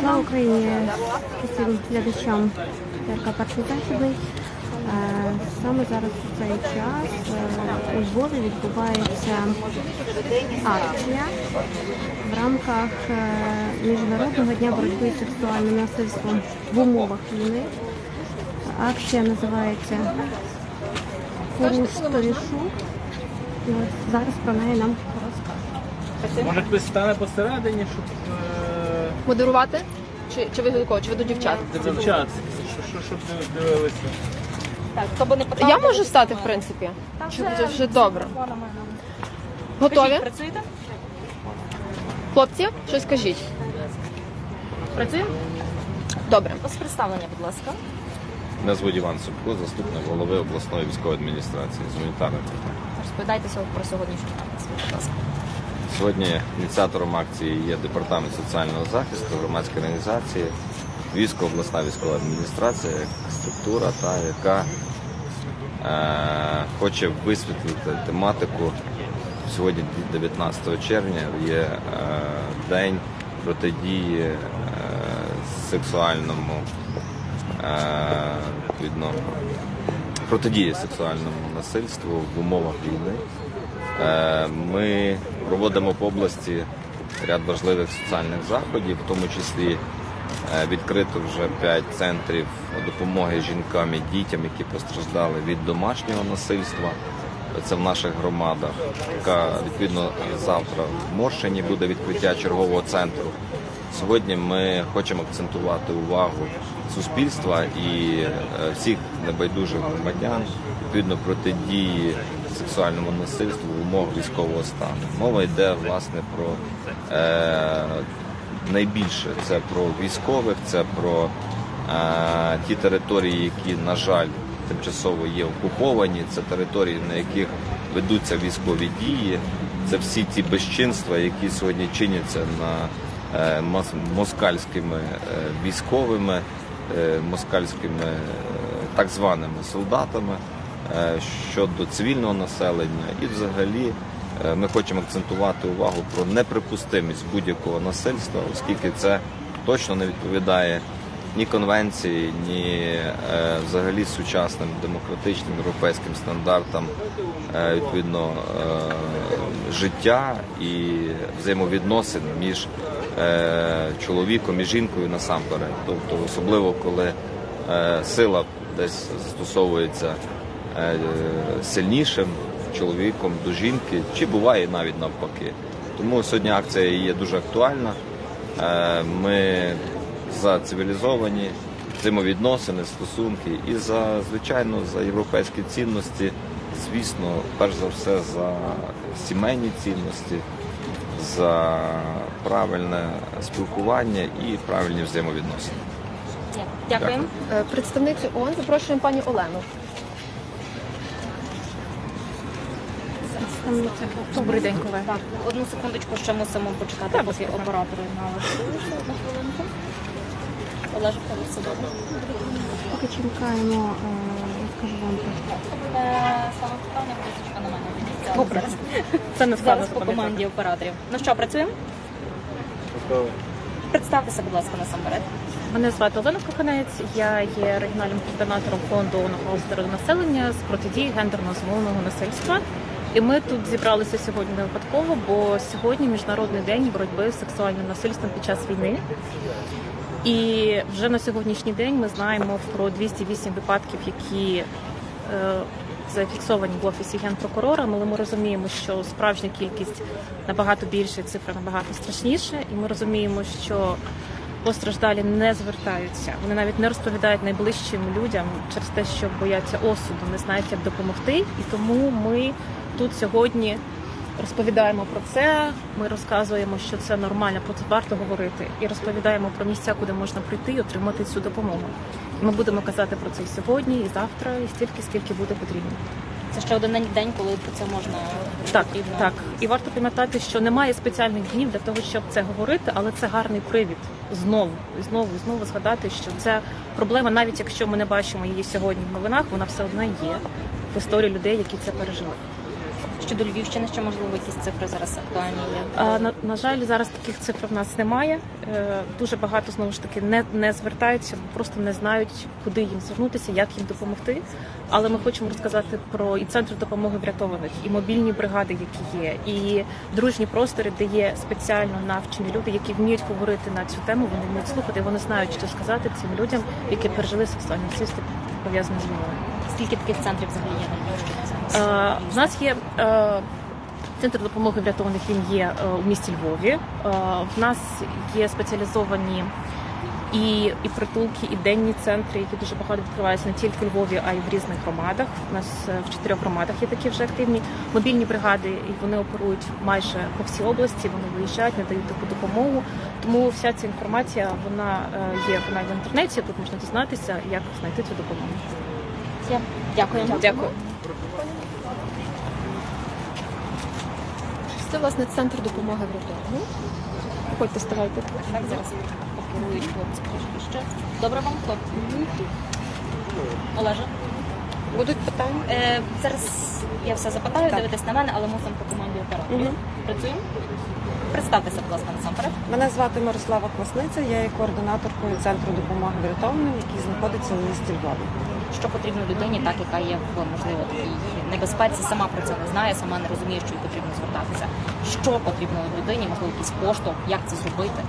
Слава Україні усім глядачам ТРК Перший Західний. Е, Саме зараз у цей час е, у Львові відбувається акція в рамках е, Міжнародного дня боротьби з сексуальним насильством в умовах війни. Акція називається Поруч І от зараз про неї нам розкажуть. Може хтось стане посередині, щоб Модерувати? Чи, чи ви до кого? Чи ви до дівчат? дівчат, щоб, щоб, дивилися. Так, хто би не питав, Я можу стати, в принципі. Чи буде вже добре? Готові? Працюєте? Хлопці, щось скажіть. Працюємо? Добре. Ось представлення, будь ласка. Мене звуть Іван Собко, заступник голови обласної військової адміністрації з гуманітарних питань. Розповідайте про сьогоднішню акцію, будь ласка. Сьогодні ініціатором акції є департамент соціального захисту, громадські організації, Львівська обласна військова адміністрація, структура, та яка е, хоче висвітлити тематику. Сьогодні, 19 червня, є е, день протидії е, сексуальному е, відповідно протидії сексуальному насильству в умовах війни. Е, Ми проводимо по області ряд важливих соціальних заходів, в тому числі е, відкрито вже 5 центрів допомоги жінкам і дітям, які постраждали від домашнього насильства. Це в наших громадах. Яка відповідно завтра в Моршині буде відкриття чергового центру. Сьогодні ми хочемо акцентувати увагу суспільства і е, всіх небайдужих громадян відповідно протидії сексуальному насильству в умовах військового стану. Мова йде власне про е, найбільше. Це про військових, це про е, ті території, які, на жаль, тимчасово є окуповані, це території, на яких ведуться військові дії, це всі ті безчинства, які сьогодні чиняться на е, москальськими е, військовими, е, москальськими е, так званими солдатами щодо цивільного населення, і взагалі е, ми хочемо акцентувати увагу про неприпустимість будь-якого насильства, оскільки це точно не відповідає ні конвенції, ні е, взагалі сучасним демократичним європейським стандартам е, відповідно е, життя і взаємовідносин між е, чоловіком і жінкою насамперед. Тобто, особливо коли е, сила десь застосовується е, сильнішим чоловіком до жінки, чи буває навіть навпаки. Тому сьогодні акція є дуже актуальна. Е, Ми за цивілізовані взаємовідносини, стосунки і за звичайно за європейські цінності, звісно, перш за все за сімейні цінності, за правильне спілкування і правильні взаємовідносини. Дякуємо. Е, Представницю ООН запрошуємо пані Олену. Добрий день, колеги. Так, одну секундочку ще мусимо почекати, поки оператори налаштуються на хвилинку. Тебе все добре. Поки чекаємо, е, скажу вам про Е, Саме питання буде на мене. Добре. Це не складно Зараз по команді операторів. Ну що, працюємо? Представтеся, будь ласка, насамперед. Мене звати Олена Коханець. Я є регіональним координатором фонду «Наука здоров'я населення з протидії гендерно змовного насильства. І ми тут зібралися сьогодні не випадково, бо сьогодні міжнародний день боротьби з сексуальним насильством під час війни. І вже на сьогоднішній день ми знаємо про 208 випадків, які е, зафіксовані в офісі генпрокурора. Але ми розуміємо, що справжня кількість набагато більша, цифра набагато страшніша, і ми розуміємо, що постраждалі не звертаються. Вони навіть не розповідають найближчим людям через те, що бояться осуду, не знають, як допомогти. І тому ми тут сьогодні розповідаємо про це. Ми розказуємо, що це нормально, про це варто говорити, і розповідаємо про місця, куди можна прийти і отримати цю допомогу. І ми будемо казати про це і сьогодні, і завтра, і стільки, скільки буде потрібно. Це ще один день, коли про це можна Так, потрібно. так. І варто пам'ятати, що немає спеціальних днів для того, щоб це говорити, але це гарний привід знову і знову і знову згадати, що це проблема, навіть якщо ми не бачимо її сьогодні в новинах, вона все одно є в історії людей, які це пережили. Щодо Львівщини, ще можливо якісь цифри зараз актуальні є. А, На, на жаль, зараз таких цифр в нас немає. Е, Дуже багато знову ж таки не, не звертаються, просто не знають, куди їм звернутися, як їм допомогти. Але ми хочемо розказати про і центр допомоги врятованих, і мобільні бригади, які є, і дружні простори, де є спеціально навчені люди, які вміють говорити на цю тему. Вони вміють слухати, вони знають, що сказати цим людям, які пережили сексуальне насильство пов'язане з війною. Скільки таких центрів взагалі є на Львівщині? Е, В нас є е, центр допомоги врятованих. Він є е, у місті Львові. В нас є спеціалізовані і, і притулки, і денні центри, які дуже багато відкриваються не тільки у Львові, а й в різних громадах. У нас в чотирьох громадах є такі вже активні мобільні бригади, і вони оперують майже по всій області. Вони виїжджають, надають таку допомогу. Тому вся ця інформація вона є вона в інтернеті. Тут можна дізнатися, як знайти цю допомогу. Є. Дякую. Дякую. Це власне центр допомоги врятованих. Ходьте, ставайте. Так, зараз оперують хлопці трішки ще. Добре вам, хлопці? Олеже? Будуть питання? Е, зараз я все запитаю, дивитесь на мене, але мусимо по команді операторів. Працюємо? Представтеся, будь ласка, насамперед. Мене звати Мирослава Квасниця, я є координаторкою центру допомоги врятованим, який знаходиться у місті Львові. Що потрібно людині, так яка є в можливо такій небезпеці, сама про це не знає, сама не розуміє, що їй потрібно звертатися. Що потрібно людині, можливо, якийсь поштовх, як це зробити?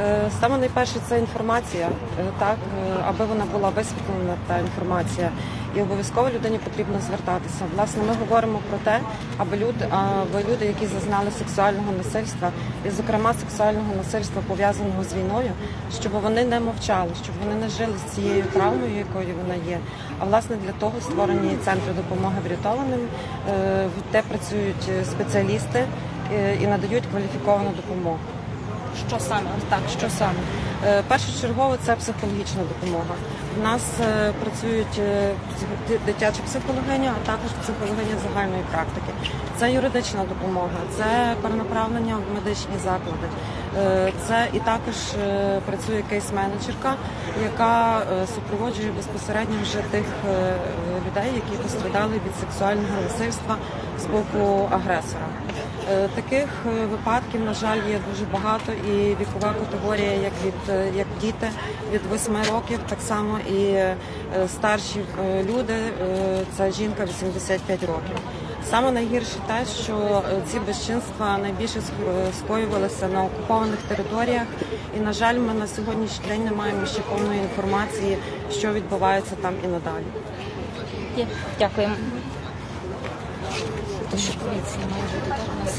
Е, Саме найперше це інформація, е, так е, аби вона була висвітлена та інформація. І обов'язково людині потрібно звертатися. Власне, ми говоримо про те, аби люди, аби люди, які зазнали сексуального насильства, і, зокрема, сексуального насильства пов'язаного з війною, щоб вони не мовчали, щоб вони не жили з цією травмою, якою вона є. А власне для того створені центри допомоги врятованим, де працюють спеціалісти і надають кваліфіковану допомогу. Що саме? Так, Що саме? Е, Першочергово це психологічна допомога. У нас е, працюють е, психо- ди- дитячі психологині, а також психологиня загальної практики. Це юридична допомога, це перенаправлення в медичні заклади. Це і також працює кейс-менеджерка, яка супроводжує безпосередньо вже тих людей, які пострадали від сексуального насильства з боку агресора. Е, Таких е, випадків, на жаль, є дуже багато, і вікова категорія, як від е, як діти від 8 років, так само і старші люди, це жінка 85 років. Саме найгірше те, що ці безчинства найбільше ск- скоювалися на окупованих територіях, і на жаль, ми на сьогоднішній день не маємо ще повної інформації, що відбувається там і надалі. Дякуємо. То що поліція має бути так у нас?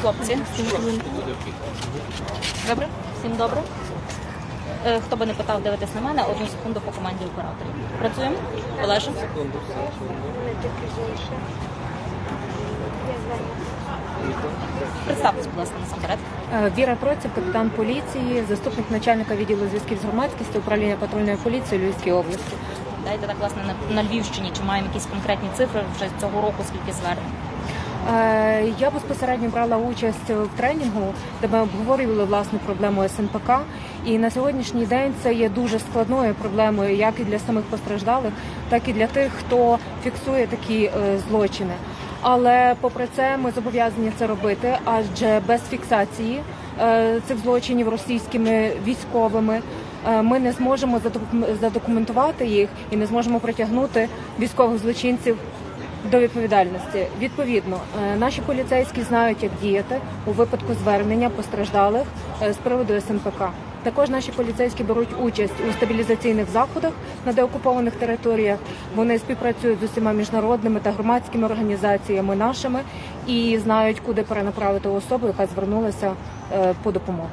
Хлопці. Добре? Всім добре? Е, Хто би не питав, дивитесь на мене, одну секунду по команді операторів. Працюємо? Олеже? Представтесь, будь ласка, насамперед. Е, Віра Троців, капітан поліції, заступник начальника відділу зв'язків з громадськістю управління патрульної поліції Львівської області. Дайте так, власне, на, Львівщині, чи маємо якісь конкретні цифри вже цього року, скільки звернень? Е, Я безпосередньо брала участь в тренінгу, де ми обговорювали власну проблему СНПК. І на сьогоднішній день це є дуже складною проблемою, як і для самих постраждалих, так і для тих, хто фіксує такі е, злочини. Але попри це ми зобов'язані це робити, адже без фіксації е, цих злочинів російськими військовими ми не зможемо задокум- задокументувати їх і не зможемо притягнути військових злочинців до відповідальності. Відповідно, е, наші поліцейські знають, як діяти у випадку звернення постраждалих е, з приводу СНПК. Також наші поліцейські беруть участь у стабілізаційних заходах на деокупованих територіях. Вони співпрацюють з усіма міжнародними та громадськими організаціями нашими і знають, куди перенаправити особу, яка звернулася е, по допомогу.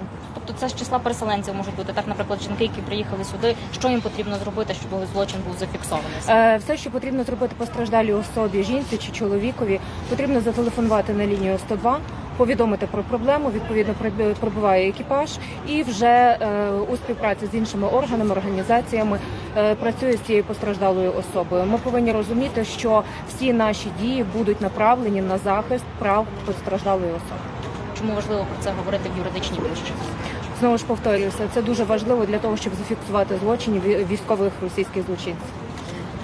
Тобто це з числа переселенців можуть бути так, наприклад, жінки, які приїхали сюди. Що їм потрібно зробити, щоб злочин був зафіксований? Е, Все, що потрібно зробити постраждалій особі, жінці чи чоловікові, потрібно зателефонувати на лінію 102, повідомити про проблему. Відповідно, прибуває екіпаж і вже е, у співпраці з іншими органами, організаціями е, працює з цією постраждалою особою. Ми повинні розуміти, що всі наші дії будуть направлені на захист прав постраждалої особи. Чому важливо про це говорити в юридичній площині? Знову ж повторююся, це дуже важливо для того, щоб зафіксувати злочини військових російських злочинців.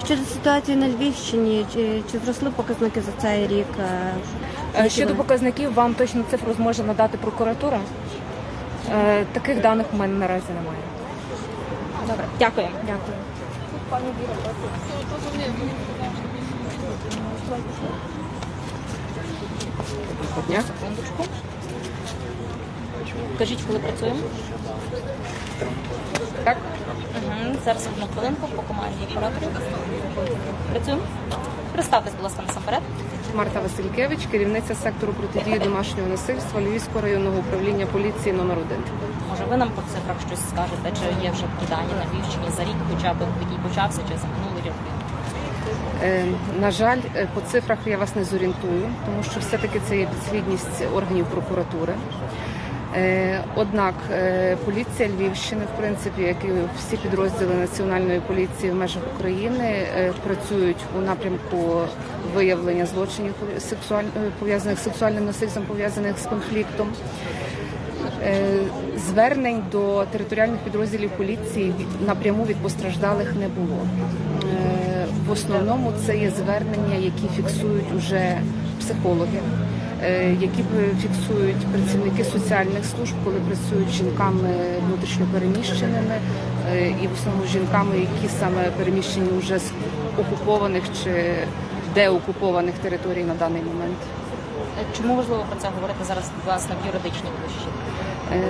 Щодо ситуації на Львівщині, чи, чи зросли показники за цей рік? е, Е, Щодо показників, вам точно цифру зможе надати прокуратура. Е, Таких даних у мене наразі немає. Добре, дякую. Дякую. Секундочку. Кажіть, коли працюємо? Так. Угу. Зараз одну хвилинку по команді операторів. Працюємо. Представтесь, будь ласка, насамперед. Марта Василькевич, керівниця сектору протидії домашнього насильства Львівського районного управління поліції номер 1 Може, ви нам по цифрах щось скажете, чи є вже дані на Львівщині за рік, хоча б який почався, чи за минулий рік? Е, На жаль, е, по цифрах я вас не зорієнтую, тому що все-таки це є підслідність органів прокуратури. Е, Однак е, поліція Львівщини, в принципі, як і всі підрозділи національної поліції в межах України, е, працюють у напрямку виявлення злочинів пов'язаних з сексуальним насильством, пов'язаних з конфліктом. Звернень до територіальних підрозділів поліції напряму від постраждалих не було. В основному це є звернення, які фіксують уже психологи, які б фіксують працівники соціальних служб, коли працюють жінками внутрішньопереміщеними, е, і в основному жінками, які саме переміщені вже з окупованих чи деокупованих територій на даний момент. Е, Чому важливо про це говорити зараз власне в юридичній площі? Е,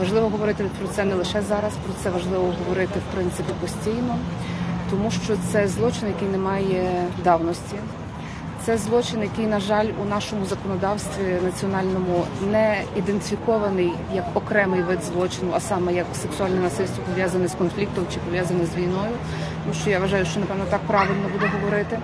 Важливо говорити про це не лише зараз, про це важливо говорити в принципі постійно, тому що це злочин, який не має давності. Це злочин, який, на жаль, у нашому законодавстві національному не ідентифікований як окремий вид злочину, а саме як сексуальне насильство пов'язане з конфліктом чи пов'язане з війною. Тому що я вважаю, що напевно так правильно буде говорити.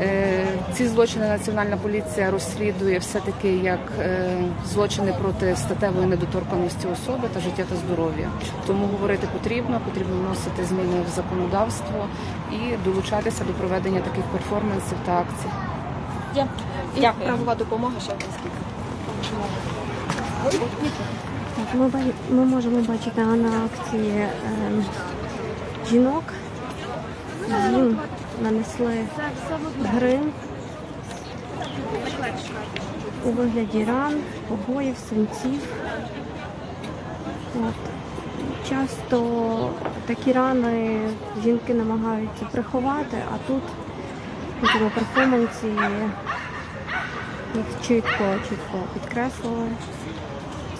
Е, Ці злочини національна поліція розслідує все-таки як е, злочини проти статевої недоторканості особи та життя та здоров'я. Тому говорити потрібно, потрібно вносити зміни в законодавство і долучатися до проведення таких перформансів та акцій. Є. Дякую. Правова допомога ще? Так, ми, ба- ми можемо бачити на акції е, жінок. Їм нанесли грим у вигляді ран, побоїв, синців. От. Часто такі рани жінки намагаються приховати, а тут цьому перформансі їх чітко, чітко підкреслили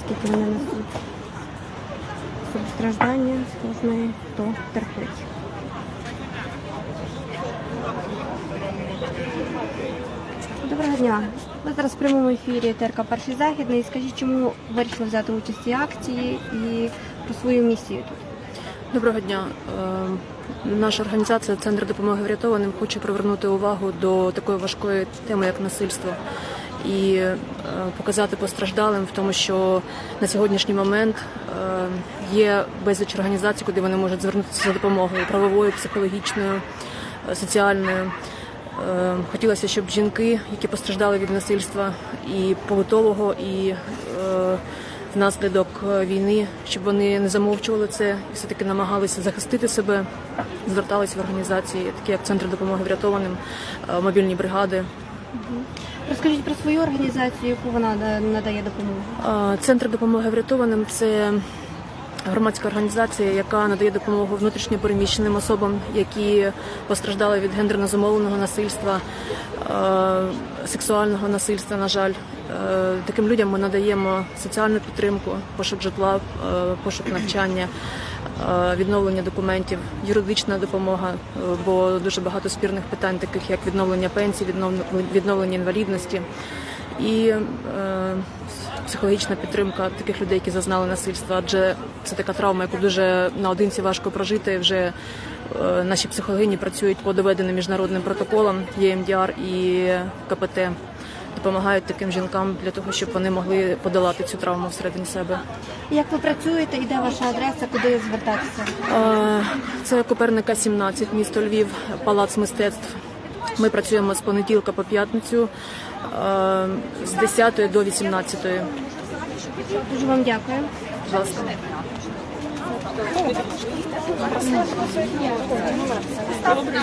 скільки вони несуть собі страждання кожної, хто терпить. Доброго дня. Ви зараз в прямому ефірі ТРК Перший Західний. Скажіть, чому вирішили взяти участь в цій акції і про свою місію тут? Доброго дня. Е, Наша організація Центр допомоги врятованим хоче привернути увагу до такої важкої теми, як насильство, і е, показати постраждалим в тому, що на сьогоднішній момент е, є безліч організацій, куди вони можуть звернутися за допомогою правовою, психологічною, соціальною. Хотілося, щоб жінки, які постраждали від насильства і побутового, і внаслідок е, війни, щоб вони не замовчували це і все-таки намагалися захистити себе, зверталися в організації, такі як Центр допомоги врятованим, е, мобільні бригади. Розкажіть про свою організацію, яку вона надає допомогу. Е, Центр допомоги врятованим це громадська організація, яка надає допомогу внутрішньо переміщеним особам, які постраждали від гендерно зумовленого насильства, сексуального насильства. На жаль, Е, таким людям ми надаємо соціальну підтримку, пошук житла, е, пошук навчання. е, Відновлення документів, юридична допомога, е, бо дуже багато спірних питань, таких як відновлення пенсій, відновлення- інвалідності і е, психологічна підтримка таких людей, які зазнали насильства, адже це така травма, яку дуже наодинці важко прожити. Вже е, наші психологині працюють по доведеним міжнародним протоколам ЄМДР і КПТ. Допомагають таким жінкам для того, щоб вони могли подолати цю травму всередині себе. Як ви працюєте і де ваша адреса, куди звертатися? Е, Це Коперника 17, місто Львів, палац мистецтв. Ми працюємо з понеділка по п'ятницю е, з 10 до 18. Дуже вам дякую. Будь ласка.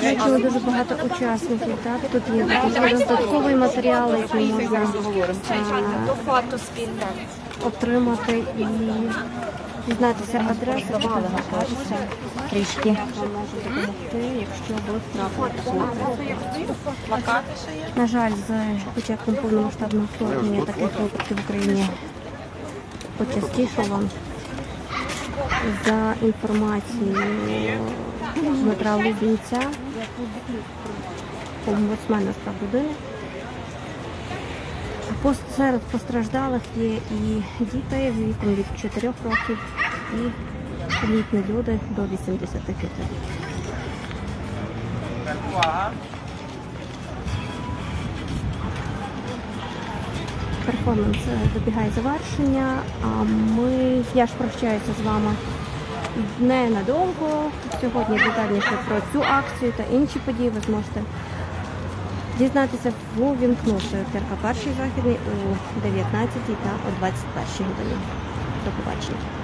Бачили дуже багато учасників. Так тут є додатковий матеріал, який можна а, отримати і дізнатися адреси, фотографуватися трішки. Якщо ви. На жаль, з початком повномасштабного вторгнення таких випадків в Україні почастішало. За інформацією Дмитра Лубінця, омбудсмена з прав людини. Серед постраждалих є і діти віком від 4 років, і літні люди до 85 років. Перформанс е, добігає завершення, а ми, я ж прощаюся з вами ненадовго. Сьогодні детальніше про цю акцію та інші події ви зможете дізнатися, увімкнувши ТРК перший західний у 19 та о 21 годині. До побачення.